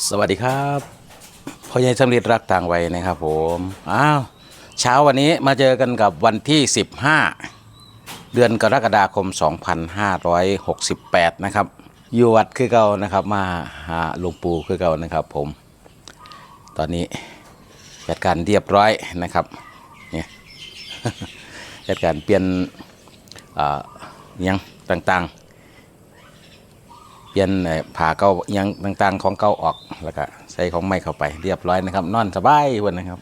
สวัสดีครับพ่อใหญ่สำลิดรักต่างวัยนะครับผมอ้าวเช้าวันนี้มาเจอกันกับวันที่ 15 เดือนกรกฎาคม 2568 นะครับอยู่วัดคือเก่านะครับมาหาหลวงปู่คือเก่านะครับผม ตอนนี้จัดการเรียบร้อยนะครับเนี่ยจัดการเปลี่ยนอ่ายังต่างๆ เปลี่ยนผ่าเก่าอิหยังต่างๆของเก่าออกแล้วก็ใส่ของใหม่เข้าไป เรียบร้อยนะครับ นอนสบายวันนะครับ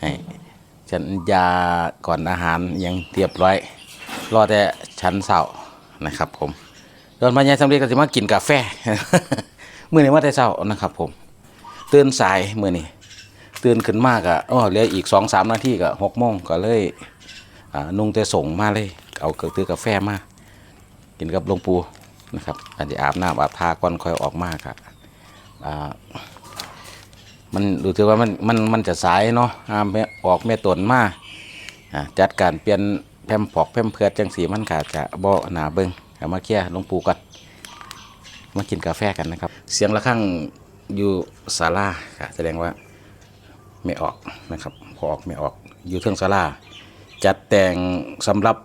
ให้ฉันยาก่อนอาหารยังเรียบร้อย รอแต่ชั้นเสานะครับ ผมตอนมาใหญ่สำเร็จก็จะมากินกาแฟมื่อนี้มาแต่เช้านะครับ ผมตื่นสายมื่อนี้ตื่นขึ้นมากอะอ๋อเหลืออีกสองสามนาทีก็หกโมงก็เลยนุ่งแต่ส่งมาเลย เอาเกลือตื้อกาแฟมากินกับหลวงปู่ นะครับอาจจะอาบน้ำอาบทาก่อนค่อยออกมากครับอ่ามันดูถือว่ามันมันมันจะสายเนาะอามออกแม่ตนมาอ่าจัดการเปลี่ยนแพมพอกแพมเพือดจังสีมันขาดจะบ่หนาเบิงมาเคลียลงปูก่อนมากินกาแฟกันนะครับ เสียงะระฆังอยู่ศาลาครับแสดงว่าไม่ออกนะครับพอออกไม่ออกอยู่เทิงศาลาจัดแต่งสำหรับ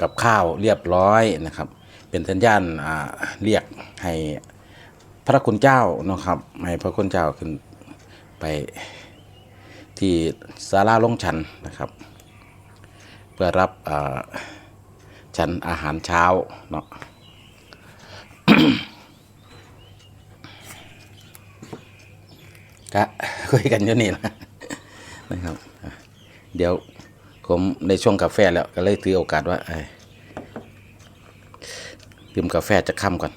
กับข้าวเรียบร้อยนะครับ เป็นสัญญาณอ่าเรียกให้พระคุณเจ้านะครับให้พระคุณเจ้าขึ้นไปที่ศาลาลงชันนะครับ เพื่อรับชันอาหารเช้าเนาะก็คุยกันอยู่นี่นะนะครับ เดี๋ยวผมในช่วงกาแฟแล้วก็เลยถือโอกาสว่าเอ้ ดื่มกาแฟจะค่ำก่อน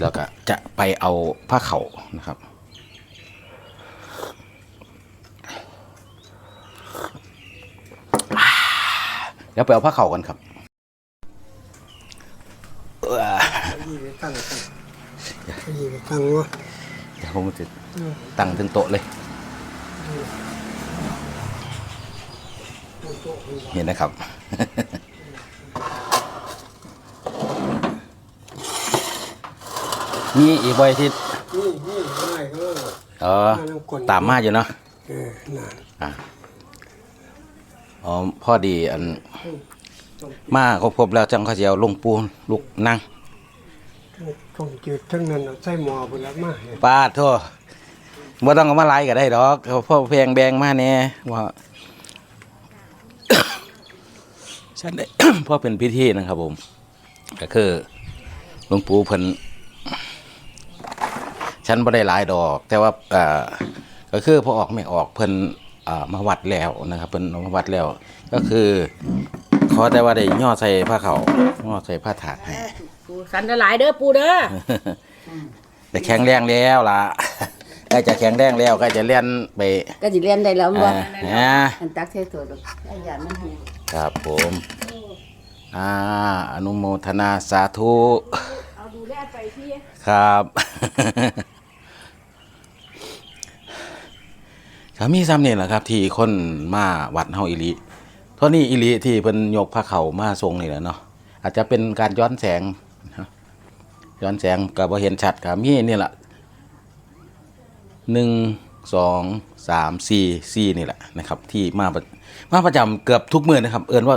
แล้วก็จะไปเอาผ้าเข่านะครับเดี๋ยวไปเอาผ้าเข่ากันครับเอ้อยี่ไปตั้งตั้งยี่ไปตั้งวะเดี๋ยวผมจะตั้งถึงโต๊ะเลยเห็นนะครับ มีอีกใบที่นี่นี่ง่ายก็เลยเออตามมาอยู่เนาะเออนั่นอะอ๋อพอดีอัน มาครบๆแล้วจังเขาจะเอาลงปูนลูกนั่งต้มจืดทั้งนั้นเอาใส่หม้อไปแล้วมาเห็นปาดโทษบ่ต้องเอามาไล่ก็ได้ดอกเอาพ่อแพงแบงมาแน่ว่าฉันได้พ่อเป็นพิธีนะครับผม ก็คือหลวงปู่เพิ่น ฉันบ่ได้หลายดอก แต่ว่าเอ่อก็คือพอออกไม่ออกเพิ่นอ่ามาวัดแล้วนะครับเพิ่นเอามาวัดแล้ว ก็คือขอแต่ว่าได้ย่อใส่ผ้าเขาวย่อใส่ผ้าถาดให้ปูสันจะหลายเด้อปูเด้อแต่แข็งแรงแล้วล่ะใกล้จะแข็งแรงแล้วใกล้จะเล่นไปก็สิเรียนได้แล้วบ่อ่าอ่าอันตักเทตัวดอกไอ้ยานมันหูครับผมอ่าอนุโมทนาสาธุเอาดูแลไปพี่ครับ ก็มีซ้ำนี่แหละครับ ที่คนมาวัดเฮาอิลิท่านี้อิลิที่เพิ่นยกพระเขามาทรงนี่แหละเนาะอาจจะเป็นการย้อนแสงนะย้อนแสงก็บ่เห็นชัดครับมีนี่แหละหนึ่งสองสามสี่สี่นี่แหละนะครับ ที่มาประมาประจำเกือบทุกมือนะครับ เอิ้นว่า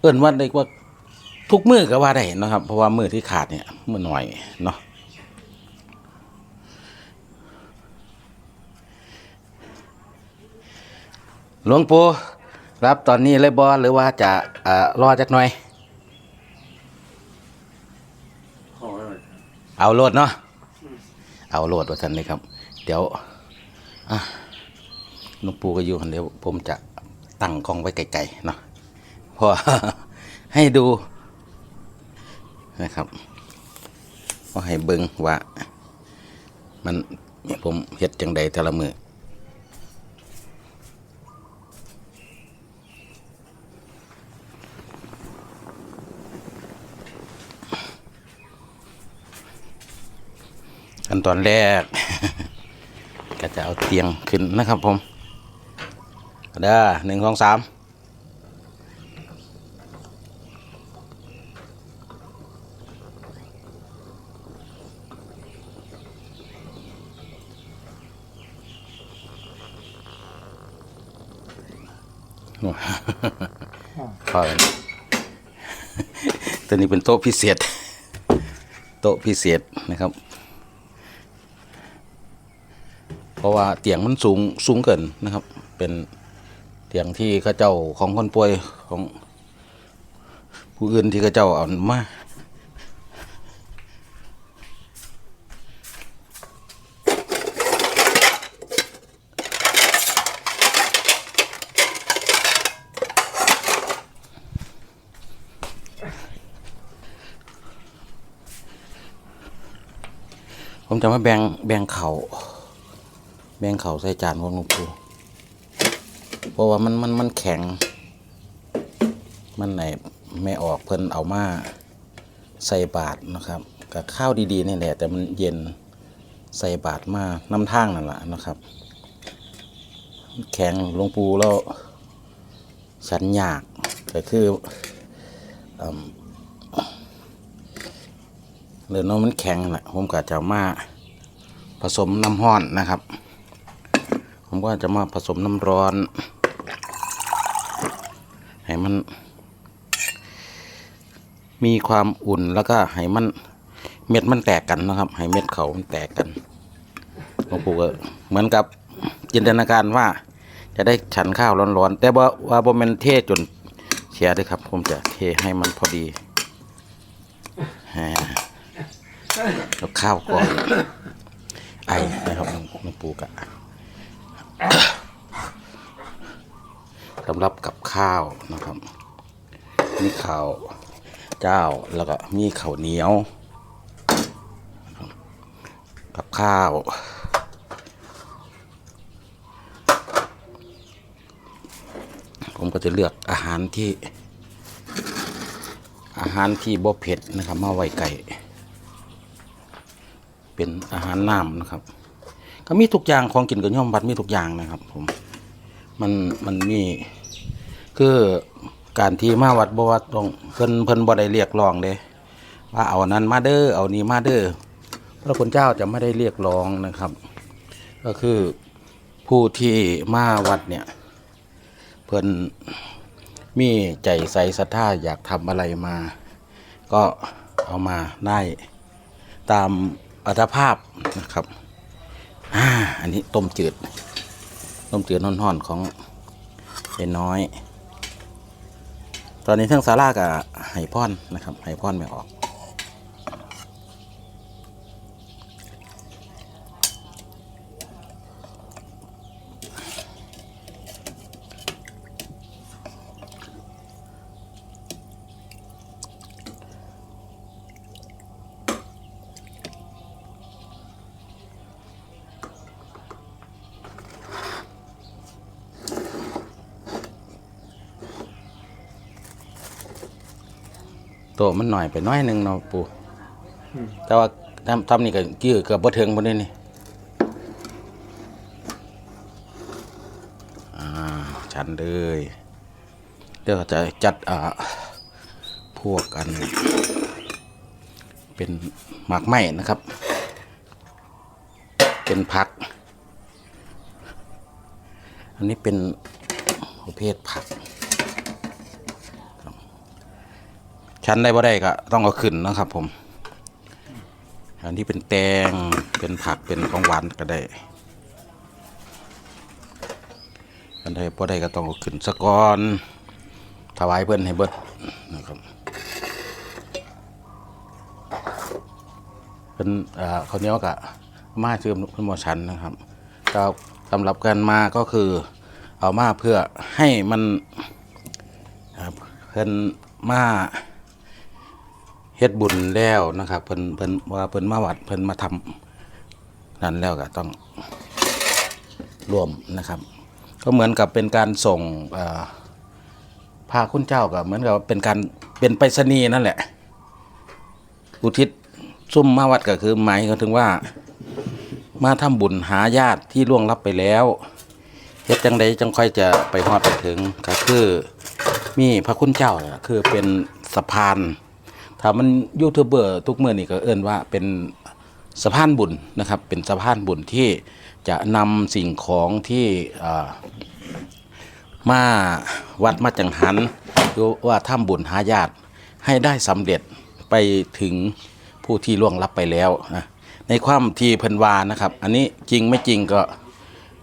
เอิ้นว่าได้ว่าทุกมือก็ว่าได้เนะครับ เพราะว่ามือที่ขาดเนี่ยมือหน่อยเนาะ หลวงปู่รับตอนนี้เลยบอหรือว่าจะเอ่อรอจักหน่อย เอาโหลดเนาะเอาโหลดว่าท่านนี่ครับ เดี๋ยวอะหลวงปู่ก็อยู่คนเดียวผมจะตั้งกล้องไว้ไกลๆเนาะพราะให้ดูนะครับก็ให้เบิ่งว่า มันผมเฮ็ดจังใดแต่ละมือ ขั้นตอนแรก ก็จะเอาเตียงขึ้นนะครับผมเด้อหนึ่งสองสามพอตัวนี้เป็นโต๊ะพิเศษ โต๊ะพิเศษนะครับ เพราะว่าเตียงมันสูงสูงเกินนะครับ เป็นเตียงที่ข้าเจ้าของคนป่วยของผู้อื่นที่ข้าเจ้าเอามาผมจะมาแบ่งแบ่งเข่า แบ่งเขาใส่จานของหลวงปู่เพราะว่ามันมันมันแข็ง มันไหนไม่ออกเพิ่นเอามาใส่บาทนะครับกับข้าวดีๆนี่แหละแต่มันเย็นใส่บาทมาน้ำทางนั่นแหละนะครับ แข็งหลวงปู่แล้วฉันยากก็คืออืมเรือน้องมันแข็งแหละผมก็จะมาผสมน้ำร้อนนะครับ ผมก็จะมาผสมน้ำร้อน ให้มัน มีความอุ่นแล้วก็ให้มันเม็ดมันแตกกันนะครับ ให้เม็ดเขามันแตกกันหลวงปู่ก็เหมือนกับจินตนาการว่า จะได้ฉันข้าวร้อนๆแต่ว่าว่าบ่แม่นเทจนเสียเลยครับ ผมจะเทให้มันพอดีแล้วข้าวก่อนไอนะครับหลวงปู่กะ สำหรับกับข้าวนะครับ มีข้าวเจ้าแล้วก็มีข้าวเหนียว กับข้าวผมก็จะเลือกอาหารที่ อาหารที่บ่เผ็ดนะครับมาไว้ไก่ เป็นอาหารน้ำนะครับ ก็มีทุกอย่างของกินกับย่อมบัดมีทุกอย่างนะครับ ผมมันมันมีคือการที่มาวัดบ่วัดต้องเพิ่นเพิ่นบ่ได้เรียกร้องเด้ว่าเอานั้นมาเด้อเอานี้มาเด้อพระคุณเจ้าจะไม่ได้เรียกร้องนะครับ ก็คือผู้ที่มาวัดเนี่ยเพิ่นมีใจใส่ศรัทธาอยากทำอะไรมา ก็เอามาได้ตามอัตภาพนะครับ อ่าอันนี้ต้มจืด ต้มจืดห่อนๆของเอ็นน้อย ตอนนี้ทั้งสารากับไห่พ่อนนะครับไห่พ่อนไม่ออก โตะมันหน่อยไปน้อยหนึ่งเนาะปูแต่ว่าทำทำนี่ก็ยื้อเกือบบ่ถึงบ่ได้นี่อ่าชันเลยเดี๋ยวจะจัดอ่าพวกกัน เป็นหมากไม้นะครับ เป็นผัก อันนี้เป็นประเภทผัก ชั้นได้บ่ได้ก็ต้องเอาขึ้นนะครับ ผม อันที่เป็นแตงเป็นผักเป็นของหวานก็ได้อันใดบ่ได้ก็ต้องเอาขึ้นสะก่อนถวายเพิ่อนให้เบิดนะครับเป็นอ่าเขาเนี้ยกะมาเชื่อมเพิ่นบ่ชันนะครับก็สำหรับการมาก็คือเอามาเพื่อให้มันเพิ่นมา เฮ็ดบุญแล้วนะครับเพิ่นเพิ่นว่าเพิ่นมาวัดเพิ่นมาทำนั่นแล้วก็ต้องรวมนะครับ ก็เหมือนกับเป็นการส่งพาคุณเจ้าก็เหมือนกับเป็นการเป็นไปรษณีย์นั่นแหละ อุทิศซุ่มมาวัดก็คือหมายถึงว่า มาทำบุญหาญาติที่ล่วงลับไปแล้วเฮ็ดจังใดจังค่อยจะไปฮอดไปถึงก็คือมีพระคุณเจ้าคือเป็นสะพาน ถ้ามันยูทูบเบอร์ทุกเมื่อนี่ก็เอิ้นว่าเป็นสะพานบุญนะครับ เป็นสะพานบุญที่จะนำสิ่งของที่มาวัดมาจังหันหรือว่าทำบุญหาญาตให้ได้สำเร็จไปถึงผู้ที่ล่วงลับไปแล้วนะในความที่เพิ่นวานะครับ อันนี้จริงไม่จริงก็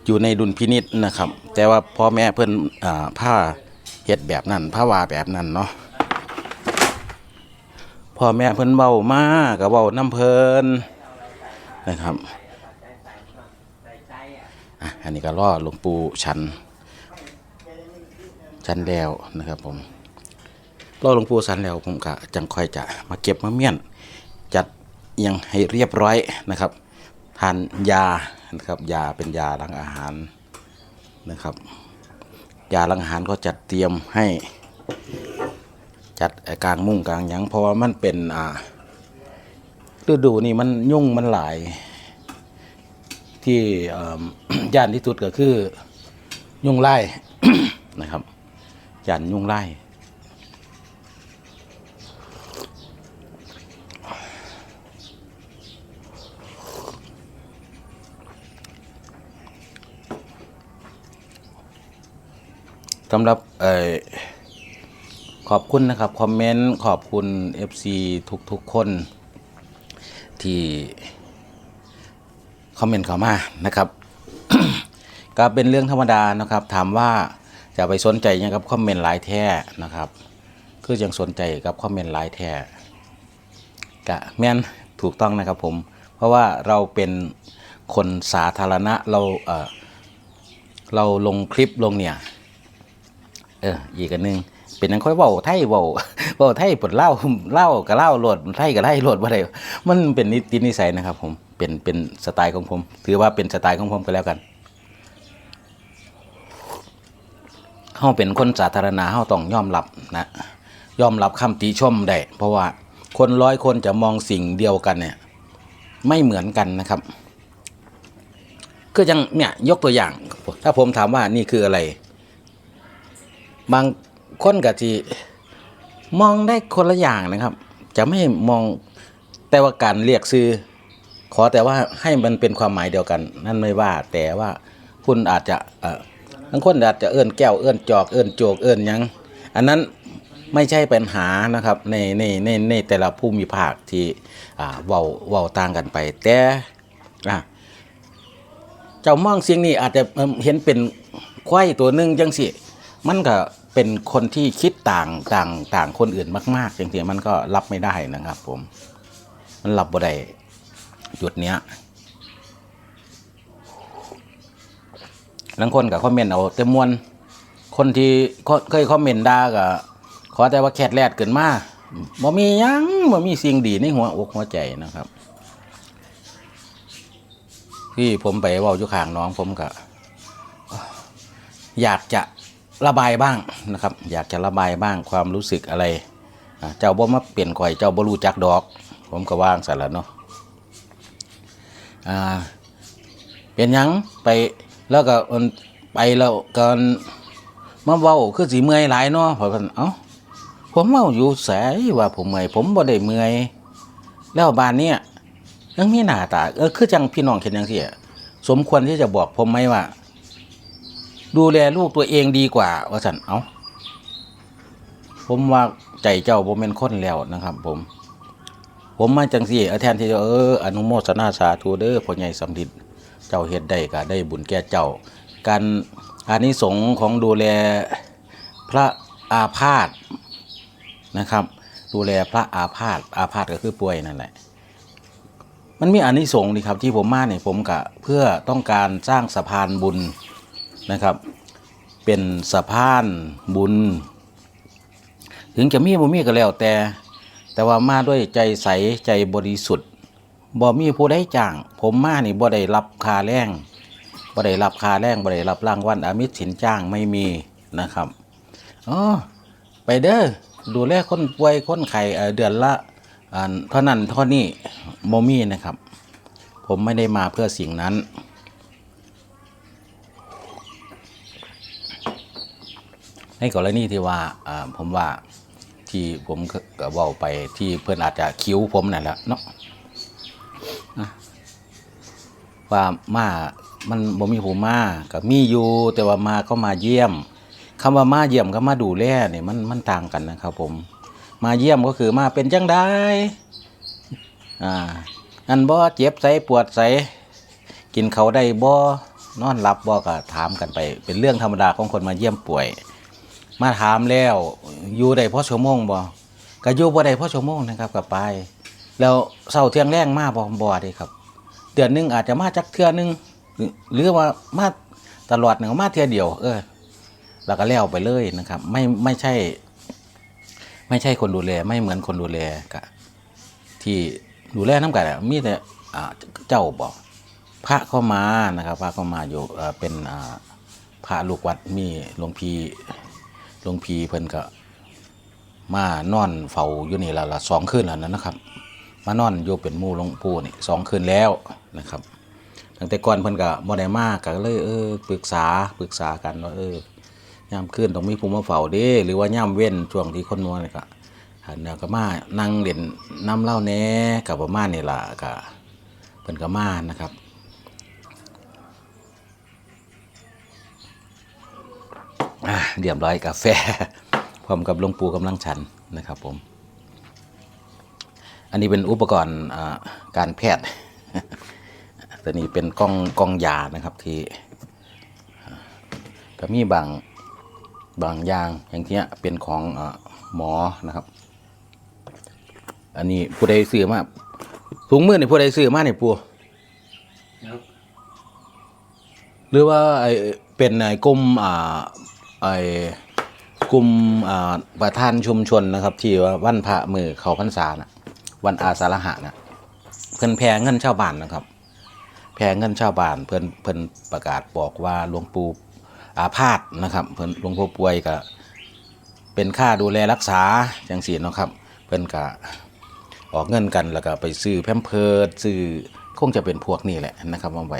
อยู่ในดุลพินิษนะครับ แต่ว่าพ่อแม่เพิ่นอ่าผ้าเฮ็ดแบบนั้นผ้าวาแบบนั้นเนาะ พ่อแม่เพิ่นเว้ามาก็เว้าน้ำเพิ่นนะครับอันนี้ก็รอหลวงปู่ชันชันแล้วนะครับผมรอหลวงปู่ชันแล้วผมก็จังค่อยจะมาเก็บมาเมี่ยน จัดอิหยังให้เรียบร้อยนะครับทานยานะครับยาเป็นยาหลังอาหารนะครับ ยาหลังอาหารก็จัดเตรียมให้ จัดกลางมุ้งกลางยังเพราะว่ามันเป็นอ่าฤดูนี่มันยุ่งมันหลาย ที่ย่านที่สุดก็คือยุ่งไล่นะครับยันยุ่งไล่สำหรับเอ่อ ขอบคุณนะครับคอมเมนต์ขอบคุณ FC ทุกๆคนที่คอมเมนต์เข้ามานะครับ ก็เป็นเรื่องธรรมดานะครับ ถามว่าจะไปสนใจยังกับคอมเมนต์หลายแท้นะครับ คือยังสนใจกับคอมเมนต์หลายแท้กะแม่นถูกต้องนะครับผม เพราะว่าเราเป็นคนสาธารณะเราเออเราลงคลิปลงเนี่ย เอออีกอันนึง เป็นนังค่อยเว้าไทยเว้าเว้าไทยปวดเล่าเล่ากับเล่าโหลดไทยกับไทยโหลดบ่ได้มันเป็นนิตินิสัยนะครับ ผมเป็นเป็นสไตล์ของผม ถือว่าเป็นสไตล์ของผมก็แล้วกันเฮาเป็นคนสาธารณะเฮาต้องยอมรับนะยอมรับคำติชมได้เพราะว่าคนร้อยคนจะมองสิ่งเดียวกันเนี่ย ไม่เหมือนกันนะครับก็ยังเนี่ยยกตัวอย่าง ถ้าผมถามว่านี่คืออะไร บาง คนก็ที่มองได้คนละอย่างนะครับ จะไม่มองแต่ว่าการเรียกซื้อ ขอแต่ว่าให้มันเป็นความหมายเดียวกัน นั่นไม่ว่า แต่ว่าคุณอาจจะบางคนอาจจะเอื้อนแก้วเอื้อนจอกเอื้อนโจกเอื้อนยังอันนั้นไม่ใช่ปัญหานะครับในในในในแต่ละภูมิภาคที่อ่าเว้าเว้าต่างกันไป แต่อะเจ้ามองเสียงนี้อาจจะเอิ่มเห็นเป็นควายตัวหนึ่งจังสิมันก็ เป็นคนที่คิดต่างต่างต่างคนอื่นมากๆจริงๆมันก็รับไม่ได้นะครับ ผม มันรับบ่ได้จุดเนี้ยบางคนกับคอมเมนต์เอาแต่มวน คนที่เคยคอมเมนต์ด่าก็ขอแต่ว่าแคดแลดเกินมาบ่มียังบ่มีสิ่งดีในหัวอกหัวใจนะครับ ที่ผมไปเว้าอยู่ข้างน้องผมก็อยากจะ ระบายบ้างนะครับ อยากจะระบายบ้างความรู้สึกอะไร เจ้าบ่มาเปลี่ยนข่อยเจ้าบ่รู้จักดอก ผมก็ว่างสารเนาะอ่าเป็นยังไปแล้วก็นไปแล้วก็มาเว้าคือสิเมื่อยหลายเนาะเพราะว่าเอ้าผมเว้าอยู่แสว่าผมเมื่อยผมบ่ได้เมื่อยแล้วบ้านเนี้ยยังมีหน้าตาเออคือจังพี่น้องเห็นจังซี่อะสมควรที่จะบอกผมไหมว่า ดูแลลูกตัวเองดีกว่า ว่าสันเอาผมว่าใจเจ้าผมเป็นคนแล้วนะครับ ผม ผมมาจังสี่แทนที่จะเอออนุโมทนาสาธุเด้อพ่อใหญ่สำลิดเจ้าเฮ็ดได้ก็ได้บุญแก่เจ้า การอานิสงส์ของดูแลพระอาพาธนะครับ ดูแลพระอาพาธอาพาธก็คือป่วยนั่นแหละมันมีอานิสงส์ดีครับที่ผมมาเนี่ยผมกะเพื่อต้องการสร้างสะพานบุญ นะครับ เป็นสะพานบุญ ถึงจะมีบ่มีก็แล้วแต่ แต่ว่ามาด้วยใจใสใจบริสุทธิ์บ่มีผู้ใดจ้าง ผมมานี่บ่ได้รับค่าแรงบ่ได้รับค่าแรงบ่ได้รับรางวัลอามิตสินจ้างไม่มีนะครับอ๋อไปเด้อดูแลคนป่วยคนไข้เอ่เดือนละอ่าเท่านั้นเท่านี้บ่มีนะครับ ผมไม่ได้มาเพื่อสิ่งนั้น ในกรณีที่ว่าผมว่าที่ผมก็ก็เว้าไปที่เพื่อนอาจจะคิ้วผมนั่นแหละเนาะว่ามามันบ่มีผมมากับมีอยู่แต่ว่ามาก็มาเยี่ยมคำว่ามาเยี่ยมกับมาดูแลเนี่ยมันมันต่างกันนะครับ ผม มาเยี่ยมก็คือมาเป็นจังได้อ่าอันบ่เจ็บใสปวดใสกินเขาได้บ่นอนหลับบ่ก็ถามกันไป เป็นเรื่องธรรมดาของคนมาเยี่ยมป่วย มาถามแล้ว อยู่ได้พอชั่วโมงบ่ก็อยู่บ่ได้พอชั่วโมงนะครับก็ไป แล้วเศร้าเที่ยงแรงมาบ่บ่ด้ครับ เดือนหนึงอาจจะมาจักเทื่อนึงหรือว่ามาตลอดหนึ่งมาเทื่อเดียว เออ แล้วก็แล้วไปเลยนะครับ ไม่ไม่ใช่ ไม่ใช่คนดูแล ไม่เหมือนคนดูแลกะที่ดูแลน้ำกันมีแต่เจ้าบอกพระเข้ามานะครับ พระเข้ามาอยู่เป็นพระลูกวัดมีหลวงพี่ หลวงพี่เพิ่นก็มานอนเฝ้าอยู่นี่และละสองคืนแล้วนะครับ มานอนอยู่เป็นมู่หลวงปู่นี่สองคืนแล้วนะครับตั้งแต่ก่อนเพิ่นก็บ่ได้มากก็เลยเออปรึกษาปรึกษากันว่าเออยามคืนต้องมีผู้มาเฝ้าเด้หรือว่ายามเว้นช่วงที่คนมัวนี่ก็หันแนวก็มานั่งเล่นน้ำเหล้าแหน่กับประมาณนี่ล่ะก็เพิ่นก็มานะครับ เรียบร้อยกาแฟ พร้อมกับหลวงปู่กำลังฉันนะครับผม อันนี้เป็นอุปกรณ์อ่าการแพทย์ตัวนี้เป็นกล้องกล้องยานะครับที่อ่าก็มีบางบางอย่างอย่างเงี้ยเป็นของอาหมอนะครับ อันนี้ผู้ใดซื้อมาถุงมือนี่ผู้ใดซื้อมาเนี่ยปูหรือว่าไอเป็นไอ้กลุ่มอ่า ไอ้กลุ่มประธานชุมชนนะครับ ที่ว่าวันพระมือเขาพรรษานะวันอาสาฬหะนะเพิ่อนแพงเงินชาวบ้านนะครับ แพงเงินชาวบ้านเพิ่อนเพิ่อนประกาศบอกว่าหลวงปู่อาพาธนะครับ เพิ่อนหลวงพ่อป่วยก็เป็นค่าดูแลรักษาจังซี่เนะครับ เพิ่อนก็ออกเงินกันแล้วก็ไปซื้อแพมเพิร์ดซื้อคงจะเป็นพวกนี้แหละนะครับมาไว้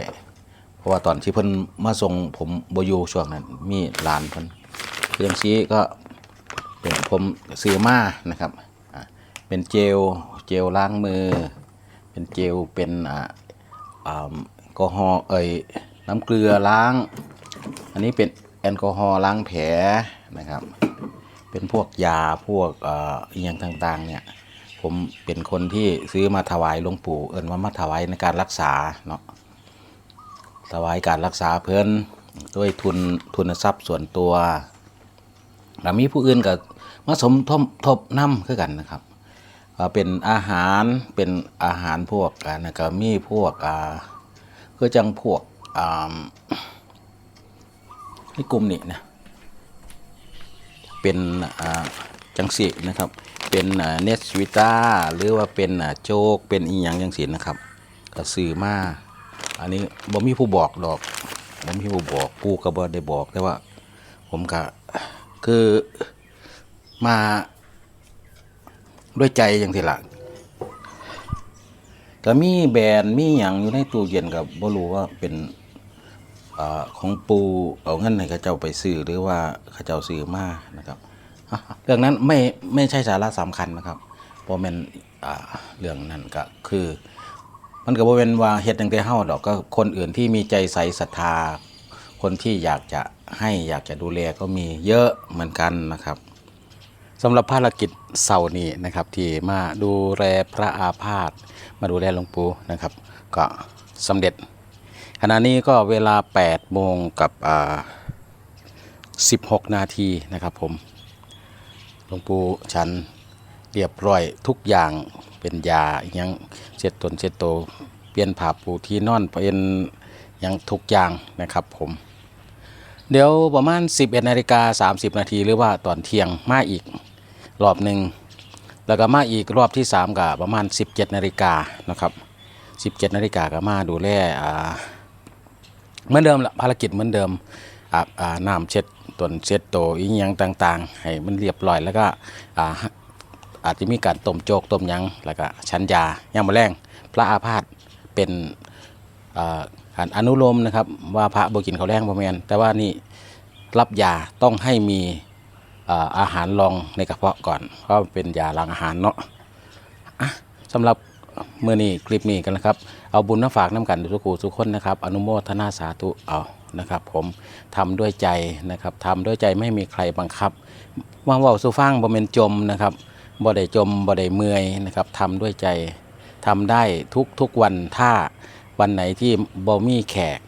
เพราะว่าตอนที่เพิ่นมาส่งผมบอยู่ช่วงนั้น มีหลานเพิ่นเครื่องซีก็เป็นผมซื้อมานะครับเป็นเจลเจลล้างมือ เป็นเจลเป็นอ่าอ่าแอลกอฮอล์เอ่ยน้ำเกลือล้าง อันนี้เป็นแอลกอฮอล์ล้างแผลนะครับ เป็นพวกยาพวกเอ่ออย่างต่างๆเนี่ยผมเป็นคนที่ซื้อมาถวายหลวงปู่เอิญว่ามาถวายในการรักษาเนาะ ถวายการรักษาเพื่อนด้วยทุนทุนทรัพย์ส่วนตัวแล้วมีผู้อื่นก็มาสมทบทบน้ำคือกันนะครับเป็นอาหารเป็นอาหารพวกอ่านะก็มีพวกอ่าคือจังพวกอ่าในกลุ่มนี้นะเป็นจังสีนะครับเป็นเนสวิต้าหรือว่าเป็นโจกเป็นอีหยังจังสีนะครับก็ซื้อมา อันนี้บ่มีผู้บอกดอกบ่มีผู้บอกปู่ก็บ่ได้บอกแต่ว่า ผมก็คือมาด้วยใจอย่างที่ละก็มีแบรนด์มีอย่างอยู่ในตู้เย็นกับบ่รู้ว่าเป็นอของปูเอาเงินให้เขาเจ้าไปซื้อหรือว่าเขาเจ้าซื้อมานะครับเรื่องนั้นไม่ไม่ใช่สาระสำคัญนะครับเพราะมันเรื่องนั้นก็คือ มันก็บ่เป็นว่าเฮ็ดตั้งแต่เฮาดอกก็คนอื่นที่มีใจใสศรัทธา คนที่อยากจะให้อยากจะดูแลก็มีเยอะเหมือนกันนะครับสำหรับภารกิจเสาร์นี้นะครับ ที่มาดูแลพระอาพาธมาดูแลหลวงปู่นะครับ ก็สำเร็จ ขณะนี้ก็เวลา8โมงกับ16 นาทีนะครับผมหลวงปู่ฉันเรียบร้อยทุกอย่าง เป็นยาอิหยังเช็ดตนเช็ดโต เปลี่ยนผ้าปูที่นอนเป็นยังทุกอย่างนะครับผมเดี๋ยวประมาณ 11นาฬิกา30 นาทีหรือว่าตอนเที่ยงมาอีกรอบหนึ่งแล้วก็มาอีกรอบที่ 3กับประมาณ 17นาฬิกานะครับ17นาฬิกาก็มาดูแลอ่าเหมือนเดิมละภารกิจเหมือนเดิมอาบอ่าน้ำเช็ดตนเช็ดโตอีกอย่างต่าง ๆ ให้มันเรียบร้อยแล้วก็ อาจจะมีการต้มโจกต้มยังแล้วก็ชันยาย่างมะแรงพระอาพาธเป็นอ่าการอนุโลมนะครับ ว่าพระบกินเขาวแรงประแมนแต่ว่านี่รับยาต้องให้มีอาหารรองในกระเพาะก่อน เพราะเป็นยาล้างอาหารเนาะอะสำหรับเมื่อนี้คลิปนี้กันนะครับ เอาบุญมาฝากน้ำกันทุกคูทุกคนนะครับ อนุโมทนาสาธุเอานะครับผมทำด้วยใจนะครับทำด้วยใจไม่มีใครบังคับว่าเว่าสุฟังบ่เป็นจมนะครับ บ่ได้จมบ่ได้เมื่อยนะครับทำด้วยใจทำได้ทุกทุกวันถ้าวันไหนที่บ่มีแขก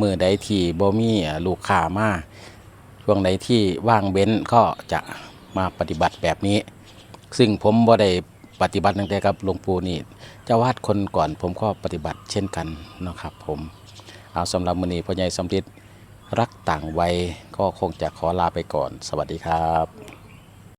มือใดที่บ่มีอ่าลูกค้ามาช่วงไหนที่ว่างเบ้นก็จะมาปฏิบัติแบบนี้ ซึ่งผมบ่ได้ปฏิบัติตั้งแต่กับหลวงปู่นี่เจ้าวาดคนก่อนผมก็ปฏิบัติเช่นกันนะครับผมเอาสำหรับมือนี้พ่อใหญ่สมฤทธิ์รักต่างวัยก็คงจะขอลาไปก่อน สวัสดีครับ